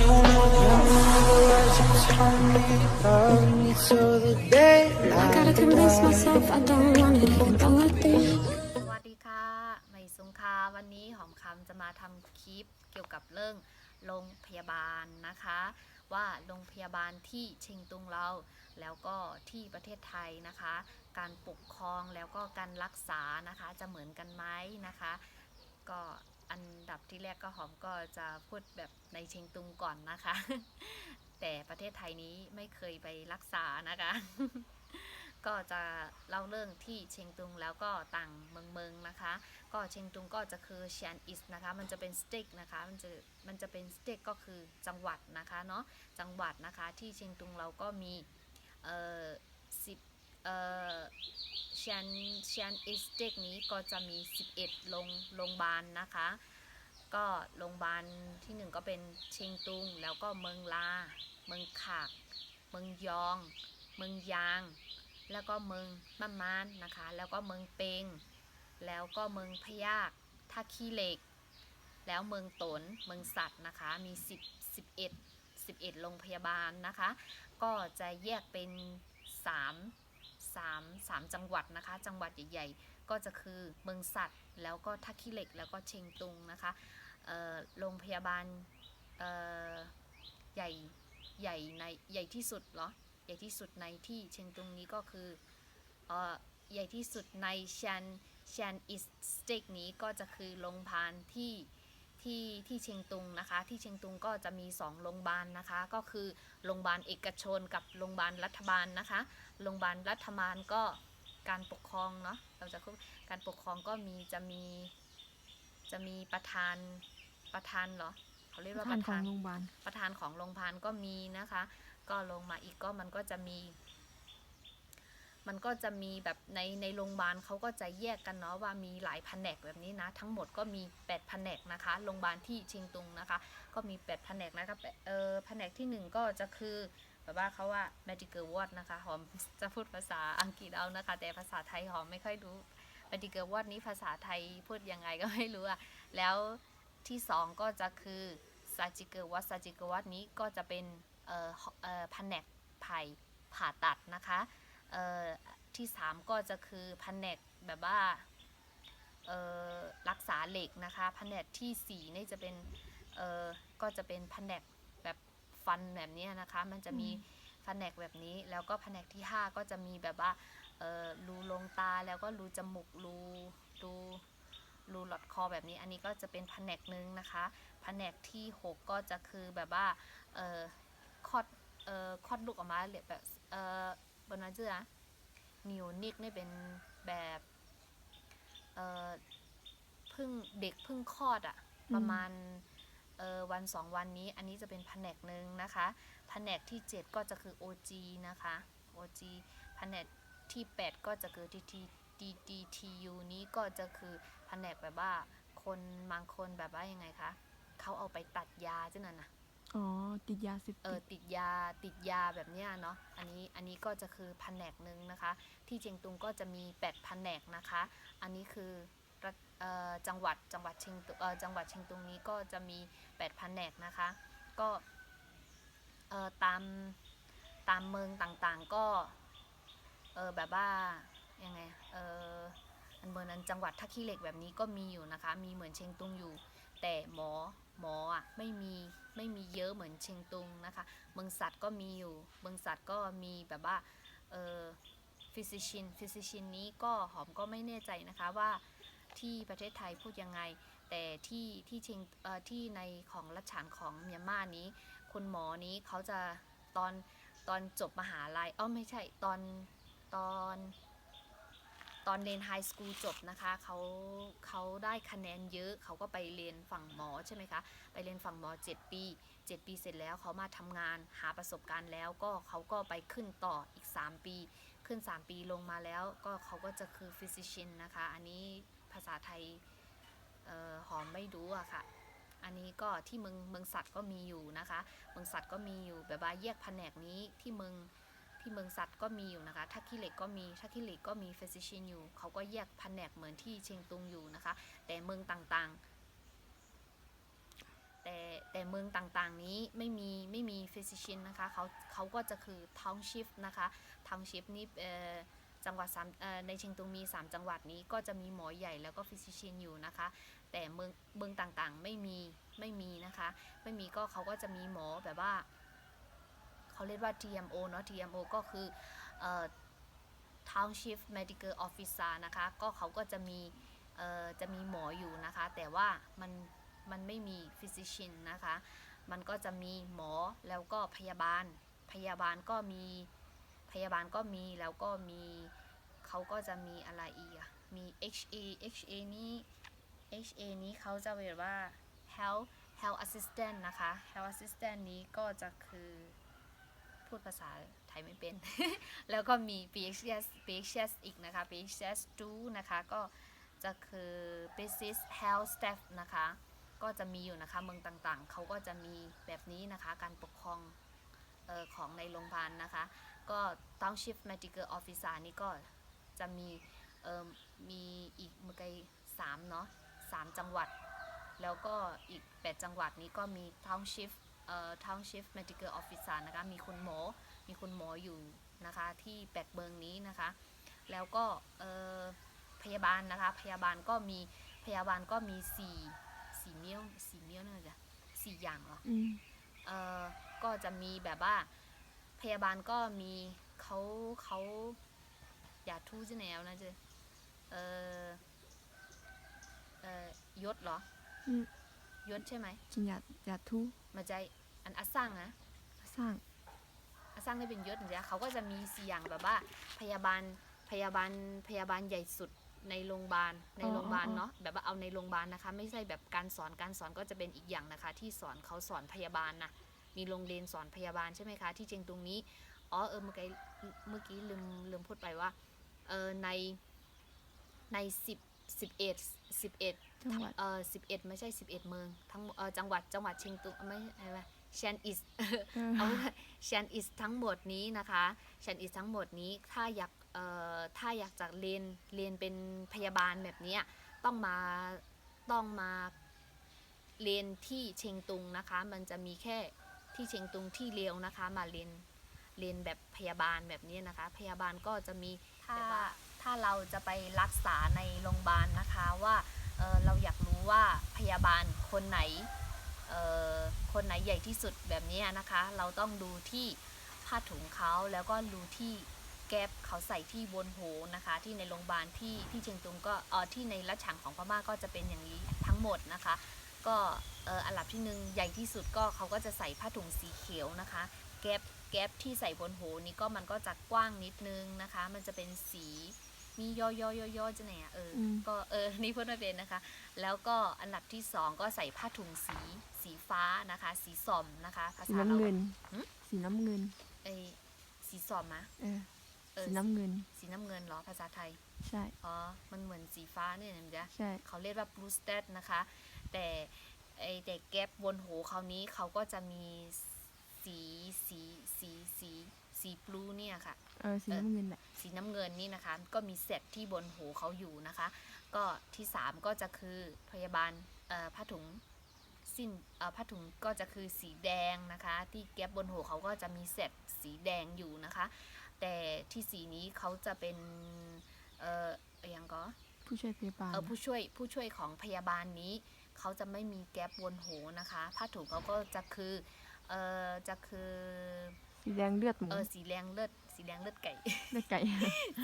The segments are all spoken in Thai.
you I gotta convince myself I don't want it about this. สวัสดีค่ะใหม่สุงคาวันนี้หอมคำจะมาทำคลิปเกี่ยวกับเรื่องโรงพยาบาลนะคะ ว่าโรงพยาบาลที่เชียงตุงเรา แล้วก็ที่ประเทศไทยนะคะ การปกครองแล้วก็การรักษานะคะจะเหมือนกันไหมนะคะ ก็ อันดับที่แรกก็หอมก็จะพูดแบบในเชียงตุงก่อนนะคะ แต่ประเทศไทยนี้ไม่เคยไปรักษานะคะ ก็จะเล่าเรื่องที่เชียงตุงแล้วก็ต่างเมืองเมืองๆนะคะ ก็เชียงตุงก็จะคือเชียนอิสนะคะ มันจะเป็นสเต็กนะคะ มันจะมันจะเป็นสเต็กก็คือจังหวัดนะคะเนาะจังหวัดนะคะที่เชียงตุงเราก็มีเอ่อ เอ่อเชียนเชียนเอสเต็กนี้ก็จะมี 11โรงโรงพยาบาลนะคะ ก็โรงพยาบาลที่หนึ่งก็เป็นเชียงตุง แล้วก็เมืองลา เมืองขาก เมืองยอง เมืองยาง แล้วก็เมืองมะมานนะคะ แล้วก็เมืองเปง แล้วก็เมืองพยากท่าขี้เหล็ก แล้วเมืองตน เมืองสัตว์นะคะ มี 10 11 11โรงพยาบาลนะคะ ก็จะแยกเป็น 3 3 3 จังหวัดนะคะ จังหวัดใหญ่ๆ ก็จะคือเมืองสัตว์ แล้วก็ท่าขี้เหล็ก แล้วก็เชียงตุงนะคะโรงพยาบาลใหญ่ใหญ่ในใหญ่ที่สุดเหรอ ใหญ่ที่สุดในที่เชียงตุงนี้ก็คืออใหญ่ที่สุดในชันชันอิสต็กนี้ก็จะคือโรงพยาบาลที่ ที่ที่เชียงตุงนะคะ ที่เชียงตุงก็จะมี 2 โรงพยาบาลนะคะ ก็คือโรงพยาบาลเอกชนกับโรงพยาบาลรัฐบาลนะคะ โรงพยาบาลรัฐบาลก็การปกครองเนาะเราจะพูดการปกครองก็มีจะมีจะมีประธานประธานเหรอเขาเรียกว่าท่าปนระของธานโรงพยาบาลประธานของโรงพยาบาลก็มีนะคะ ก็ลงมาอีกก็มันก็จะมี มันก็จะมีแบบในในโรงพยาบาลเขาก็จะแยกกันเนาะว่ามีหลายแผนกแบบนี้นะ ทั้งหมดก็มี8แผนกนะคะโรงพยาบาลที่ชียงตุงนะคะ ก็มี8แผนกนะคะแปดเออแผนกที่ 1 ก็จะคือแบบว่าเขาว่า medical ward นะคะหอมจะพูดภาษาอังกฤษเอานะคะ แต่ภาษาไทยหอมไม่ค่อยรู้ medical ward นี้ภาษาไทยพูดยังไงก็ไม่รู้อะแล้วที่ 2 ก็จะคือ surgical ward surgical ward นี้ก็จะเป็นเออเออแผนกผ่ผ่าตัดนะคะ ที่ 3 ก็จะคือแผนกแบบว่าเอ่อรักษาเหล็กนะคะแผนกทีสี่4นี่จะเป็นเอ่อก็จะเป็นแผนกแบบฟันแบบเนี้ยนะคะ มันจะมีอืมแผนกแบบนี้ แล้วก็แผนกที่ 5 ก็จะมีแบบว่าเอ่อรูลงตาแล้วก็รูจมูกรูรูรูหลอดคอแบบนี้ อันนี้ก็จะเป็นแผนกหนึ่งนะคะแผนกที่ 6 ก็จะคือแบบว่าเอ่อคลอดเอ่อคลอดลูกออกมาเลยแบบเอ่อ บนนั้นชื่ออะนิวนิกนี่เป็นแบบเอ่อเพิ่งเด็กเพิ่งคลอดอะประมาณเอ่อวันสองวันนี้อันนี้จะเป็นแผนกหนึ่งนะคะแผนกที่ 7 ก็จะคือ OG นะคะ OG แผนกที่ 8 ก็จะคือ TT DDTU นี้ก็จะคือแผนกแบบว่าคนบางคนแบบว่ายังไงคะเขาเอาไปตัดยาจ้ะนั่นนะ อ๋อติดยาเสพเอติอดติดยาติดยาแบบเนี้ยเนาะอันนี้อันนี้ก็จะคือแผนกหนึ่งนะคะ ที่เชียงตุงก็จะมี8แผนกนะคะ อันนี้คือรัฐเอ่อจังหวัดจังหวัดเชียงตุเอ่อจังหวัดเชียงตุงนี้ก็จะมี8แผนกนะคะ ก็เอ่อตามตามเมืองต่างๆก็เออแบบว่ายังไงเอออันเมืองนั้นจังหวัดท่าขี้เหล็กแบบนี้ก็มีอยู่นะคะ มีเหมือนเชียงตุงอยู่ แต่หมอหมออะไม่มี ไม่มีเยอะเหมือนเชียงตุงนะคะเมืองสัตว์ก็มีอยู่เมืองสัตว์ก็มีแบบว่าเออฟิสิชินฟิสิชินนี้ก็หอมก็ไม่แน่ใจนะคะว่าที่ประเทศไทยพูดยังไง แต่ที่ที่เชียงเอ่อที่ในของรัชฉานของเมียนมานี้ คุณหมอนี้เขาจะตอนตอนจบมหาลัยอ้าไม่ใช่ตอนตอน ตอนเรียนไฮสคูลจบนะคะเขาเขาได้คะแนนเยอะเขาก็ไปเรียนฝั่งหมอใช่ไหมคะ ไปเรียนฝั่งหมอ 7 ปี 7 ปีเสร็จแล้วเขามาทำงานหาประสบการณ์แล้วก็เขาก็ไปขึ้นต่ออีก 3 ปี ขึ้น 3 ปีลงมาแล้วก็เขาก็จะคือ physician นะคะ อันนี้ภาษาไทยออหอมไม่รู้อะค่ะ อันนี้ก็ที่เมืองเมืองสัตว์ก็มีอยู่นะคะ เมืองสัตว์ก็มีอยู่แบบว่าแยกแผนกนี้ที่เมือง ที่เมืองสัตว์ก็มีอยู่นะคะถ้าขี้เหล็กก็มีถ้าขี้เหล็กก็มี physician อยู่ เขาก็แยกแผนกเหมือนที่เชียงตุงอยู่นะคะ แต่เมืองต่างๆ แต่แต่เมืองต่างๆนี้ไม่มีไม่มี physician นะคะเขาเขาก็จะคือ township นะคะ township นี่เอ่อจังหวัดสามในเชียงตุงมี 3 จังหวัดนี้ก็จะมีหมอใหญ่แล้วก็ physician อยู่นะคะ แต่เมืองเมืองต่างๆไม่มีไม่มีนะคะ ไม่มีก็เขาก็จะมีหมอแบบว่า เขาเรียกว่า TMO เนอะ TMO ก็คือ Township Medical Officer นะคะ ก็เขาก็จะมีจะมีหมออยู่นะคะ แต่ว่ามันมันไม่มี physician นะคะ มันก็จะมีหมอแล้วก็พยาบาล พยาบาลก็มีพยาบาลก็มีแล้วก็มีเขาก็จะมีอะไรอีกอะมี HA HA นี้ HA นี้เขาจะเรียกว่า health health assistant นะคะ health assistant นี้ก็จะคือ พูดภาษาไทยไม่เป็น แล้วก็มี PHS PHS อีกนะคะ PHS 2นะคะ ก็จะคือ Business Health Staff นะคะ ก็จะมีอยู่นะคะ เมืองต่างๆ เขาก็จะมีแบบนี้นะคะ การปกครองออของในโรงพยาบาลนะคะ ก็ Township Medical Officer นี่ก็จะมีมีอีกเมื่อกี้สามเนาะสามจังหวัด แล้วก็อีก 8 จังหวัดนี้ก็มี Township Township Medical Officer นะคะมีคุณหมอมีคุณหมออยู่นะคะที่แปดเมืองนี้นะคะ แล้วก็เอ่อพยาบาลนะคะพยาบาลก็มีพยาบาลก็มีสี่สี่เมี้ยวสี่เมี้ยวเนี่ยจ้ะสี่อย่างเหรออืมเอ่อก็จะมีแบบว่าพยาบาลก็มีเขาเขาอย่าทู่จะแนวนะเจเออเอ่อยศเหรออืมยศใช่ไหมจินยาหยาทุมาใจ อันอัสซังนะสร้างอาสร้างได้เป็นยศนะจ๊ะเขาก็จะมีสี่อย่างแบบว่าพยาบาลพยาบาลพยาบาลใหญ่สุดในโรงพยาบาลในโรงพยาบาลเนาะแบบว่าเอาในโรงพยาบาลนะคะ ไม่ใช่แบบการสอนการสอนก็จะเป็นอีกอย่างนะคะ ที่สอนเขาสอนพยาบาลนะมีโรงเรียนสอนพยาบาลใช่ไหมคะ ที่เชียงตุงนี้อ๋อเออเมื่อกี้เมื่อกี้ลืมลืมพูดไปว่าเออในในสิบสิบเอ็ดสิบเอ็ดจังหวัดเออสิบเอ็ดไม่ใช่สิบเอ็ดเมืองทั้งหมดเออจังหวัดจังหวัดเชียงตุงไม่อะไรเชียนอิสเออเอาชันอิสทั้งหมดนี้นะคะชันอิสทั้งหมดนี้ถ้าอยากเอ่อถ้าอยากจะเรียนเรียนเป็นพยาบาลแบบเนี้ยต้องมาต้องมาเรียนที่เชียงตุงนะคะ มันจะมีแค่ที่เชียงตุงที่เลียวนะคะ มาเรียนเรียนแบบพยาบาลแบบนี้นะคะ พยาบาลก็จะมีถ้าถ้าเราจะไปรักษาในโรงพยาบาลนะคะว่าเอ่อเราอยากรู้ว่าพยาบาลคนไหนเอ่อ คนไหนใหญ่ที่สุดแบบนี้นะคะ เราต้องดูที่ผ้าถุงเขาแล้วก็ดูที่แก๊ปเขาใส่ที่บนหูนะคะ ที่ในโรงพยาบาลที่ที่เชียงตุงก็เออที่ในรัชฉางของพม่าก็จะเป็นอย่างนี้ทั้งหมดนะคะ ก็เอออันดับที่หนึ่งใหญ่ที่สุดก็เขาก็จะใส่ผ้าถุงสีเขียวนะคะ แก๊ปแก๊ปที่ใส่บนหูนี้ก็มันก็จะกว้างนิดนึงนะคะ มันจะเป็นสี นี่ย่อย่อย่อย่อจะไหนอะเอออมก็เออนี่พูดไม่เป็นนะคะ แล้วก็อันดับที่สองก็ใส่ผ้าถุงสีสีฟ้านะคะ สีส้มนะคะ ภาสีษาน้ำเราเงินหึสีน้ำเงิน ไอสีส้มมะเออ เออสีน้ำเงิน สีน้ำเงินเหรอภาษาไทย ใช่ อ๋อ มันเหมือนสีฟ้าเนี่ยนะจ๊ะ ใช่ เขาเรียกว่า blue stat นะคะ แต่ไอแต่แก๊ปบนหูเขานี้เขาก็จะมีสีสีสีสี สี blue เนี่ยค่ะ เออสีน้ำเงินแหละสีน้ำเงินนี่นะคะ ก็มีเซตที่บนหูเขาอยู่นะคะ ก็ที่ 3 ก็จะคือพยาบาลเอ่อผ้าถุงสิ้นเอ่อผ้าถุงก็จะคือสีแดงนะคะ ที่แก๊บบนหูเขาก็จะมีเซตสีแดงอยู่นะคะ แต่ที่สีนี้เขาจะเป็นเอ่ออย่างก็ผู้ช่วยพยาบาลเออผู้ช่วยผู้ช่วยของพยาบาลนี้เขาจะไม่มีแก๊บบนหูนะคะผ้าถุงเขาก็จะคือเออจะคือ สีแดงเลือดหมูเออสีแดงเลือดสีแดงเลือดไก่ เลือดไก่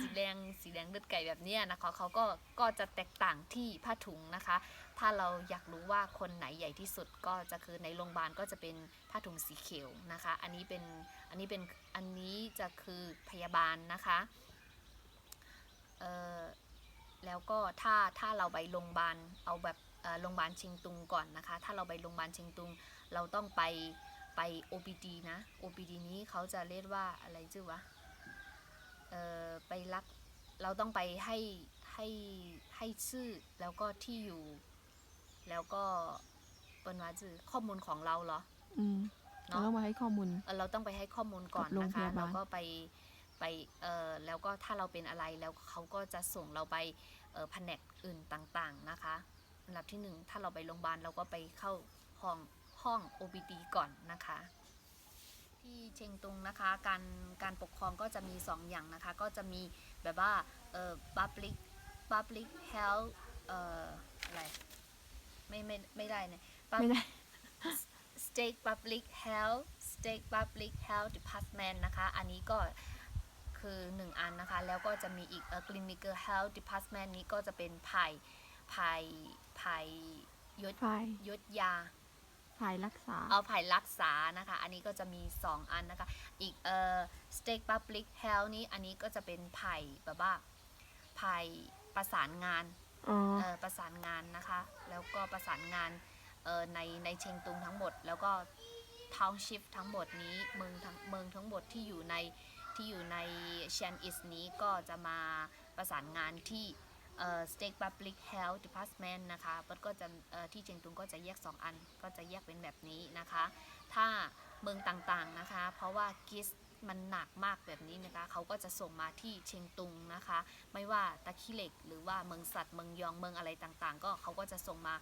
สีแดงสีแดงเลือดไก่แบบเนี้ยนะคะเขาก็ก็จะแตกต่างที่ผ้าถุงนะคะ ถ้าเราอยากรู้ว่าคนไหนใหญ่ที่สุดก็จะคือในโรงพยาบาลก็จะเป็นผ้าถุงสีเขียวนะคะ อันนี้เป็นอันนี้เป็นอันนี้จะคือพยาบาลนะคะเอ่อแล้วก็ถ้าถ้าเราไปโรงพยาบาลเอาแบบเอ่อโรงพยาบาลเชียงตุงก่อนนะคะ ถ้าเราไปโรงพยาบาลเชียงตุง เราต้องไป ไป OPD นะ OPD นี้เขาจะเรียกว่าอะไรจื่อวะ เอ่อ ไปรัก เราต้องไปให้ให้ให้ชื่อแล้วก็ที่อยู่ แล้วก็เป็นว่าจื่อข้อมูลของเราเหรอ อืมเนอะเราต้องมาให้ข้อมูลเออเราต้องไปให้ข้อมูลก่อนกับโรงนะพคะยาบาลแล้วก็ไปไป เอ่อ แล้วก็ถ้าเราเป็นอะไรแล้วเขาก็จะส่งเราไป เอ่อ แผนกอื่นต่างๆนะคะ อันดับที่หนึ่งถ้าเราไปโรงพยาบาลเราก็ไปเข้าห้อง หห้อง OPD ก่อนนะคะ ที่เชียงตุงนะคะการการปกครองก็จะมี 2 อย่างนะคะ ก็จะมีแบบว่าเอ่อ public public health เอ่ออะไรไม่ไม่ไม่ได้เนี่ย Pub- ไม่ได้ State Public Health State Public Health Department นะคะ อันนี้ก็คือ 1 อันนะคะ แล้วก็จะมีอีกเอ่อ Clinical Health Department นี้ก็จะเป็นภัยภัยภัยยศฝ่ายยศยา ฝ่ายรักษา เอาภัยรักษานะคะ อันนี้ก็จะมี 2 อันนะคะ อีกเอ่อ State Public Health นี้ อันนี้ก็จะเป็นภัยแบบว่าภัยประสานงานอ๋อ เอ่อประสานงานนะคะ แล้วก็ประสานงานเอ่อในในเชียงตุงทั้งหมด แล้วก็ทาวน์ชิฟทั้งหมดนี้เมืองทั้งเมืองทั้งหมดที่อยู่ในที่อยู่ในเชียนอิสนี้ก็จะมาประสานงานที่เอ่อ State Public Health Department นะคะมันก็จะที่เชียงตุงก็จะแยก 2 อัน ก็จะแยกเป็นแบบนี้นะคะ ถ้าเมืองต่างๆนะคะ เพราะว่ากิสมันหนักมากแบบนี้นะคะ เขาก็จะส่งมาที่เชียงตุงนะคะ ไม่ว่าตะขี้เหล็กหรือว่าเมืองสัตว์เมืองยองเมืองอะไรต่างๆ ก็เขาก็จะส่งมา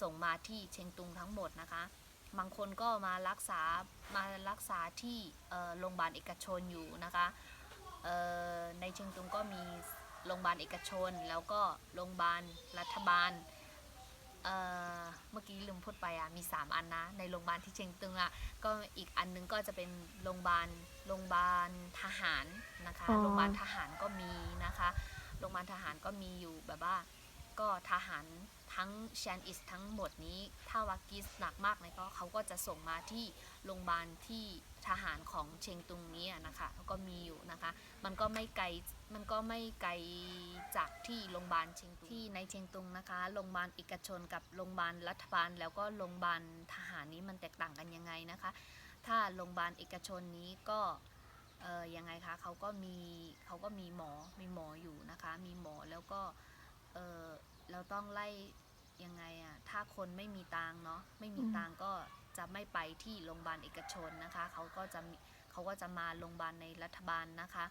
ส่งมาที่เชียงตุงทั้งหมดนะคะ บางคนก็มารักษา มารักษาที่โรงพยาบาลเอกชนอยู่นะคะในเชียงตุงก็มี โรงพยาบาลเอกชน แล้วก็โรงพยาบาลรัฐบาลเอ่อเมื่อกี้ลืมพูดไปอะมี 3 อันนะ ในโรงพยาบาลที่เชียงตุงอะก็อีกอันนึงก็จะเป็นโรงพยาบาลโรงพยาบาลทหารนะคะอ๋อโรงพยาบาลทหารก็มีนะคะโรงพยาบาลทหารก็มีอยู่แบบว่า ก็ทหารทั้งแชนอิสทั้งหมดนี้ ถ้าวากิสหนักมากเลยก็เขาก็จะส่งมาที่โรงพยาบาลที่ทหารของเชงตุงนี้อะนะคะก็มีอยู่นะคะ มันก็ไม่ไกลมันก็ไม่ไกลจากที่โรงพยาบาลเชียงตุงที่ในเชียงตุงนะคะโรงพยาบาลเอกชนกับโรงพยาบาลรัฐบาล แล้วก็โรงพยาบาลทหารนี้มันแตกต่างกันยังไงนะคะ ถ้าโรงพยาบาลเอกชนนี้ก็เออยังไงคะเขาก็มีเขาก็มีหมอมีหมออยู่นะคะ มีหมอแล้วก็เออ เราต้องไล่ยังไงอะถ้าคนไม่มีตังค์เนาะไม่มีอืมตังค์ก็จะไม่ไปที่โรงพยาบาลเอกชนนะคะเขาก็จะมีเขาก็จะมาโรงพยาบาลในรัฐบาลนะคะ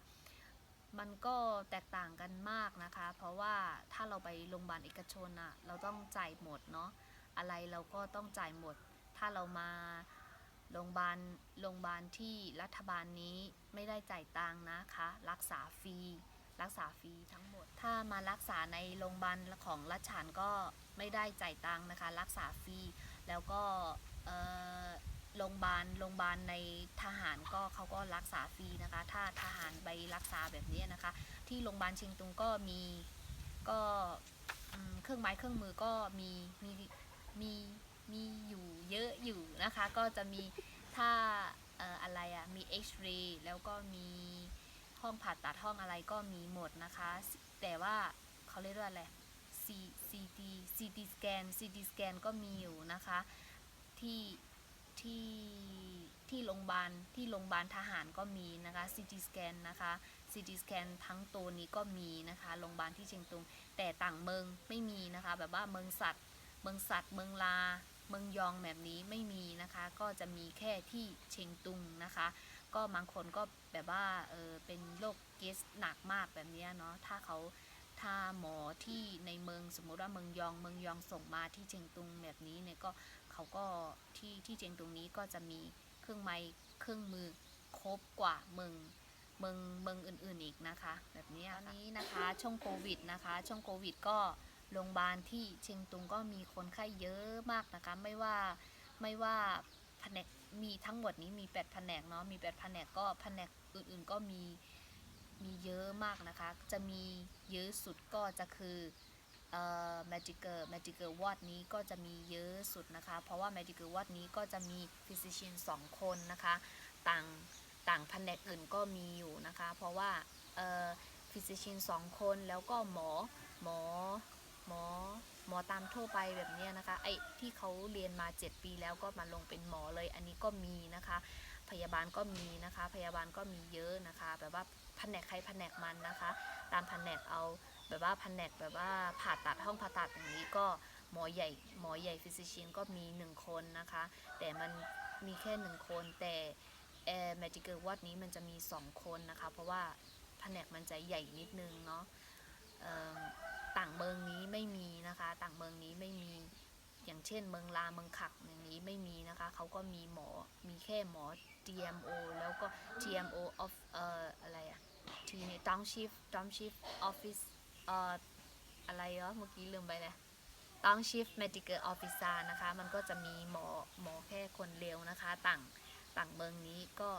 มันก็แตกต่างกันมากนะคะ เพราะว่าถ้าเราไปโรงพยาบาลเอกชนอะเราต้องจ่ายหมดเนาะอะไรเราก็ต้องจ่ายหมด ถ้าเรามาโรงพยาบาลโรงพยาบาลที่รัฐบาลนี้ไม่ได้จ่ายตังค์นะคะ รักษาฟรี รักษาฟรีทั้งหมด ถ้ามารักษาในโรงพยาบาลของรัชฉานก็ไม่ได้จ่ายตังค์นะคะ รักษาฟรีแล้วก็โรงพยาบาลโรงพยาบาลในทหารก็เขาก็รักษาฟรีนะคะ ถ้าทหารไปรักษาแบบนี้นะคะ ที่โรงพยาบาลเชียงตุงก็มีก็เครื่องไม้เครื่องมือก็มีมีมีมีอยู่เยอะอยู่นะคะ ก็จะมีถ้าเอ่ออะไรอะมีเอ็กซเรย์แล้วก็มี ห้องผ่าตัดห้องอะไรก็มีหมดนะคะ แต่ว่าเขาเรียกว่าอะไร C CT CT scan CT scan ก็มีอยู่นะคะ ที่ที่ที่โรงพยาบาลที่โรงพยาบาลทหารก็มีนะคะ CT scan นะคะ CT scan ทั้งตัวนี้ก็มีนะคะโรงพยาบาลที่เชียงตุง แต่ต่างเมืองไม่มีนะคะ แบบว่าเมืองสัตว์ เมืองสัตว์เมืองลา เมืองยองแบบนี้ไม่มีนะคะ ก็จะมีแค่ที่เชียงตุงนะคะ ก็บางคนก็แบบว่าเออเป็นโรคเกสหนักมากแบบนี้เนาะถ้าเขาถ้าหมอที่ในเมืองสมมุติว่าเมืองยองเมืองยองส่งมาที่เชียงตุงแบบนี้เนี่ยก็เขาก็ที่ที่เชียงตุงนี้ก็จะมีเครื่องไม้เครื่องมือครบกว่าเมืองเมืองเมืองอื่นๆอีกนะคะ แบบนี้ตอนนี้นะคะช่วงโควิดนะคะ ช่วงโควิดก็โรงพยาบาลที่เชียงตุงก็มีคนไข้เยอะมากนะคะ ไม่ว่าไม่ว่าแผนก มีทั้งหมดนี้มี 8 แผนกเนาะมี 8 แผนกก็แผนกอื่นๆก็มีมีเยอะมากนะคะ จะมีเยอะสุดก็จะคือเอ่อ magical magical ward นี้ก็จะมีเยอะสุดนะคะ เพราะว่า magical ward นี้ก็จะมี physician 2 คนนะคะ ต่างต่างแผนกอื่นก็มีอยู่นะคะ เพราะว่าเอ่อ physician สองคนแล้วก็หมอหมอ หมอหมอตามทั่วไปแบบเนี้ยนะคะไอ้ที่เขาเรียนมา 7 ปีแล้วก็มาลงเป็นหมอเลย อันนี้ก็มีนะคะ พยาบาลก็มีนะคะ พยาบาลก็มีเยอะนะคะแบบว่าแผนกใครแผนกมันนะคะ ตามแผนกเอาแบบว่าแผนกแบบว่าผ่าตัดห้องผ่าตัดอย่างนี้ก็หมอใหญ่หมอใหญ่ฟิสิชินก็มีหนึ่งคนนะคะ แต่มันมีแค่หนึ่งคนแต่แอร์แมจิเกอร์วัดนี้มันจะมีสองคนนะคะ เพราะว่าแผนกมันจะใหญ่นิดนึงเนาะ ต่างเมืองนี้ไม่มีนะคะ ต่างเมืองนี้ไม่มี อย่างเช่น เมืองลาเมืองขักอย่างนี้ไม่มีนะคะเขาก็มีหมอมีแค่หมอ DMO แล้วก็ TMO of เอ่ออะไรอะทีนี้ township township office เอ่ออะไรวะเมื่อกี้ลืมไปเลย township medical officer นะคะ มันก็จะมีหมอหมอแค่คนเร็วนะคะ ต่างต่างเมืองนี้ก็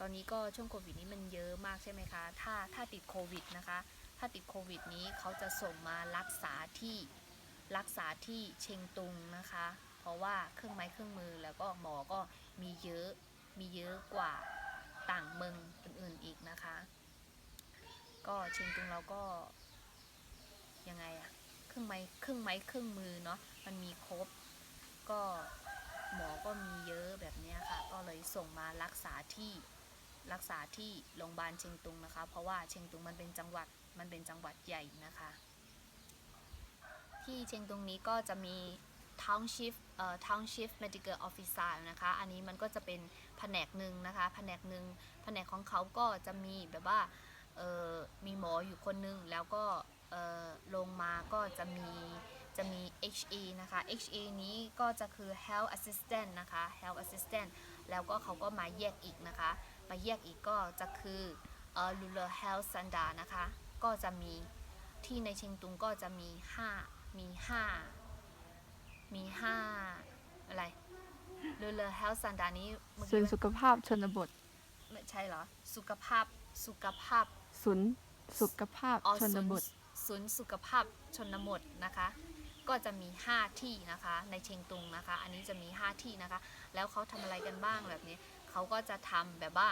ตอนนี้ก็ช่วงโควิดนี้มันเยอะมากใช่ไหมคะ ถ้าถ้าติดโควิดนะคะ ถ้าติดโควิดนี้เขาจะส่งมารักษาที่รักษาที่เชียงตุงนะคะ เพราะว่าเครื่องไม้เครื่องมือแล้วก็หมอก็มีเยอะมีเยอะกว่าต่างเมืองอื่นๆอีกนะคะ ก็เชียงตุงเราก็ยังไงอะเครื่องไม้เครื่องไม้เครื่องมือเนาะมันมีครบ ก็หมอก็มีเยอะแบบนี้ค่ะ ก็เลยส่งมารักษาที่รักษาที่โรงพยาบาลเชียงตุงนะคะ เพราะว่าเชียงตุงมันเป็นจังหวัด มันเป็นจังหวัดใหญ่นะคะ ที่เชียงตุงนี้ก็จะมี township เอ่อ township medical officer นะคะ อันนี้มันก็จะเป็นแผนกหนึ่งนะคะ แผนกหนึ่งแผนกของเขาก็จะมีแบบว่าเอ่อมีหมออยู่คนหนึง แล้วก็เอ่อลงมาก็จะมีจะมี HA นะคะ HA นี้ก็จะคือ health assistant นะคะ health assistant แล้วก็เขาก็มาแยกอีกนะคะ มาแยกอีกก็จะคือเอ่อ rural health standard นะคะ ก็จะมีที่ในเชียงตุงก็จะมี5มี5มี5อะไร rural health standard นี้เมื่อศูกี้นย์สุขภาพชนบท ไม่ใช่เหรอ สุขภาพสุขภาพศูนย์สุขภาพอ๋อชนบทศูนย์สุขภาพชนบทนะคะ ก็จะมี 5 ที่นะคะในเชียงตุงนะคะ อันนี้จะมี 5 ที่นะคะ แล้วเขาทำอะไรกันบ้างแบบนี้ เขาก็จะทำแบบว่า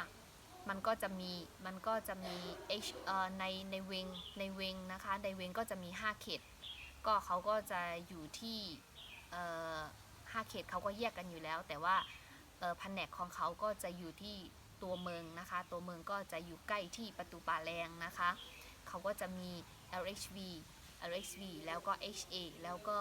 มันก็จะมีมันก็จะมี H เอ่อในในเวงในเวงนะคะในเวงก็จะมี 5 เขต ก็เขาก็จะอยู่ที่เอ่อ5เขตเขาก็แยกกันอยู่แล้ว แต่ว่าแผนกของเขาก็จะอยู่ที่ตัวเมืองนะคะ ตัวเมืองก็จะอยู่ใกล้ที่ประตูป่าแรงนะคะ เขาก็จะมี LHV LHV แล้วก็ HA แล้วก็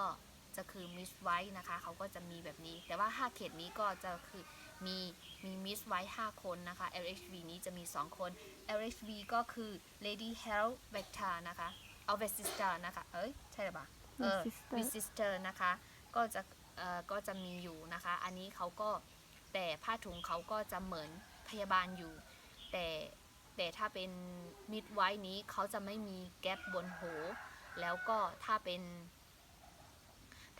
จะคือ Miss White นะคะ เขาก็จะมีแบบนี้ แต่ว่า 5 เขตนี้ก็จะคือ มีมี Miss White 5คนนะคะ LHV นี้จะมี 2 คน LHV ก็คือ Lady Health Vector นะคะ เอา v e s i s t e r นะคะ เอ้ย ใช่หรือเปล่าเออ Visitor v i s i s t e r นะคะ ก็จะเอ่อก็จะมีอยู่นะคะ อันนี้เขาก็แต่ผ้าถุงเขาก็จะเหมือนพยาบาลอยู่ แต่แต่ถ้าเป็นมิดไว้นี้เขาจะไม่มีแก๊ปบนหูแล้วก็ถ้าเป็น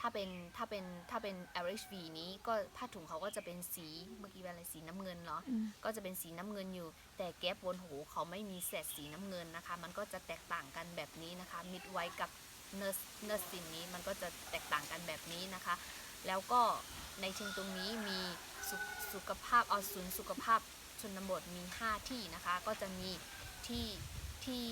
ถ้าเป็นถ้าเป็นถ้าเป็น LHV นี้ก็ผ้าถุงเขาก็จะเป็นสีเมื่อกี้เป็นอะไรสีน้ำเงินเหรออืมก็จะเป็นสีน้ำเงินอยู่ แต่แก๊ปบนหูเขาไม่มีแสดสีน้ำเงินนะคะ มันก็จะแตกต่างกันแบบนี้นะคะมิดไว้กับเนอร์สเนอร์สินนี้มันก็จะแตกต่างกันแบบนี้นะคะ แล้วก็ในเชิงตรงนี้มีสุสุขภาพเอาศูนย์สุขภาพชนบทมี 5 ที่นะคะ ก็จะมีที่ที่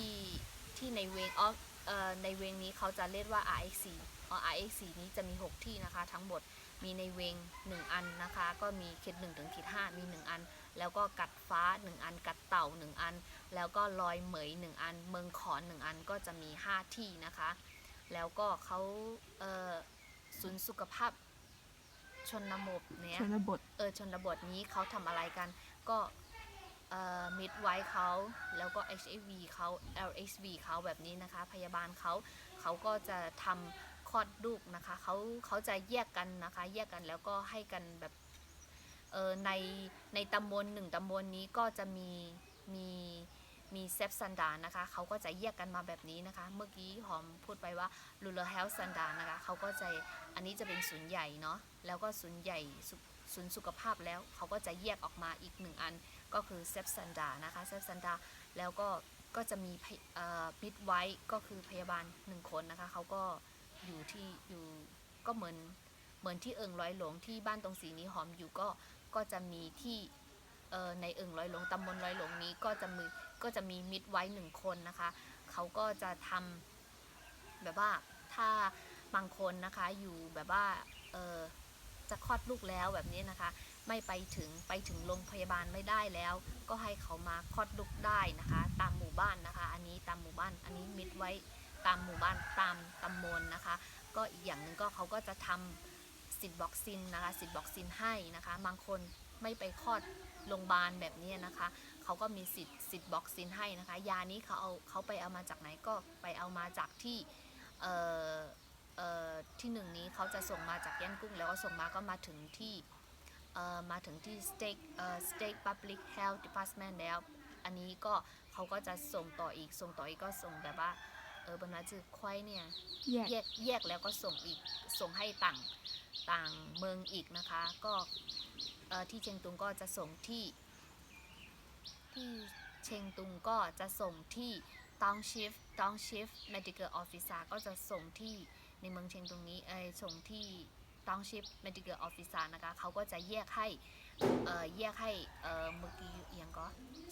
ที่ในเวงออฟเอ่อในเวงนี้เขาจะเรียกว่า RX4 อ๋อ RX4 นี้จะมี 6 ที่นะคะ ทั้งหมดมีในเวง 1 อันนะคะ ก็มีเขต1ถึงเขต5มี 1 อัน แล้วก็กัดฟ้า 1 อัน กัดเต่า 1 อัน แล้วก็ลอยเหมย 1 อัน เมืองขอน 1 อันก็จะมี 5 ที่นะคะ แล้วก็เขาเอ่อศูนย์สุขภาพชนบทเนี้ยชนบทเออชนบทนี้เขาทำอะไรกัน ก็เอ่อมิดไว้เขาแล้วก็ HIV เขา LHV เขาแบบนี้นะคะ พยาบาลเขาเขาก็จะทำ คลอดลูกนะคะเขาเขาจะแยกกันนะคะ แยกกันแล้วก็ให้กันแบบเออในในตำบลหนึ่งตำบลนี้ก็จะมีมีมีเซฟซันดานะคะเขาก็จะแยกกันมาแบบนี้นะคะ เมื่อกี้หอมพูดไปว่า rural health standard นะคะเขาก็จะอันนี้จะเป็นศูนย์ใหญ่เนาะแล้วก็ศูนย์ใหญ่สุศูนย์สุขภาพแล้วเขาก็จะแยกออกมาอีกหนึ่งอันก็คือเซฟซันดานะคะเซฟซันดาแล้วก็ก็จะมีมิดไว้ก็คือพยาบาลหนึ่งคนนะคะเขาก็ อยู่ที่อยู่ก็เหมือนเหมือนที่เอิงร้อยหลงที่บ้านตรงสีนี้หอมอยู่ก็ก็จะมีที่เออในเอิงร้อยหลงตำบลร้อยหลงนี้ก็จะมีก็จะมีมิดไว้หนึ่งคนนะคะเขาก็จะทำแบบว่าถ้าบางคนนะคะอยู่แบบว่าเออจะคลอดลูกแล้วแบบนี้นะคะ ไม่ไปถึงไปถึงโรงพยาบาลไม่ได้แล้ว ก็ให้เขามาคลอดลูกได้นะคะ ตามหมู่บ้านนะคะ อันนี้ตามหมู่บ้านอันนี้มิดไว้ ตามหมู่บ้านตามตำบลนะคะ ก็อีกอย่างหนึ่งก็เขาก็จะทำสิทธิ์บอกซินนะคะสิทธิ์บอกซินให้นะคะบางคนไม่ไปคลอดโรงพยาบาลแบบนี้นะคะ เขาก็มีสิทธิ์สิทธิ์บอกซินให้นะคะ ยานี้เขาเอาเขาไปเอามาจากไหนก็ไปเอามาจากที่เอ่อเอ่อที่หนึ่งนี้เขาจะส่งมาจากย่างกุ้ง แล้วก็ส่งมาก็มาถึงที่เอ่อมาถึงที่ State เอ่อ State Public Health Department แล้ว อันนี้ก็เขาก็จะส่งต่ออีกส่งต่ออีกก็ส่งแบบว่า ออบรรณาจือควายเนี่ยแยกแยกแยกแล้วก็ส่งอีกส่งให้ต่างต่างเมืองอีกนะคะ ก็เออที่เชียงตุงก็จะส่งที่ ที่เชียงตุงก็จะส่งที่ตองชิฟตองชิฟ medical officer ก็จะส่งที่ในเมืองเชียงตุงนี้เอยส่งที่ตองชิฟ medical officer นะคะเขาก็จะแยกให้ เอ่อแยกให้เอ่อเมื่อกี้เอียงก็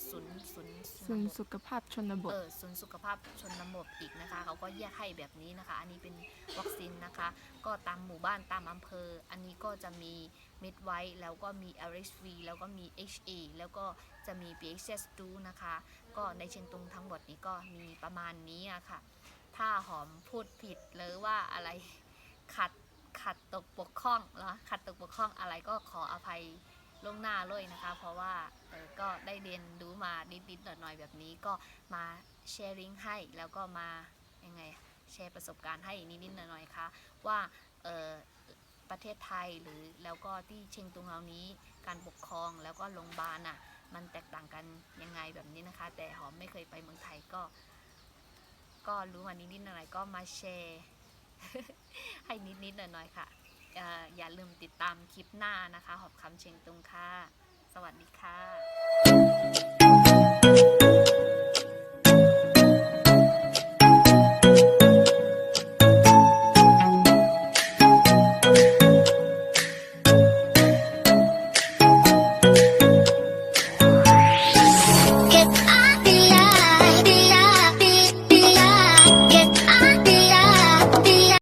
ศูนย์ศูนย์ศูนย์สุขภาพชนบทเออศูนย์สุขภาพชนบทอีกนะคะ เขาก็แยกให้แบบนี้นะคะ อันนี้เป็นวัคซีนนะคะ ก็ตามหมู่บ้านตามอำเภอ อันนี้ก็จะมีเม็ดไว้แล้วก็มี RSV แล้วก็มี HA แล้วก็จะมี BHS2 นะคะ ก็ในเชียงตุงทั้งหมดนี้ก็มีประมาณนี้อะค่ะ ถ้าหอมพูดผิดหรือว่าอะไรขัดขัดตกบกพร่องเหรอขัดตกบกพร่องอะไรก็ขออภัย ล่วงหน้าเลยนะคะ เพราะว่าเออก็ได้เรียนรู้มานิดๆหน่อยๆแบบนี้ก็มาแชร์ลิงก์ให้แล้วก็มายังไงแชร์ประสบการณ์ให้นิดๆหน่อยๆค่ะว่าเออประเทศไทยหรือแล้วก็ที่เชียงตุงเรานี้การปกครองแล้วก็โรงพยาบาลอะมันแตกต่างกันยังไงแบบนี้นะคะ แต่หอมไม่เคยไปเมืองไทยก็ ก็รู้มานิดๆหน่อยๆก็มาแชร์ ให้นิดๆหน่อยๆค่ะเอ่อ อย่าลืมติดตามคลิปหน้านะคะ หอบคำเชียงตุงค่ะ สวัสดีค่ะ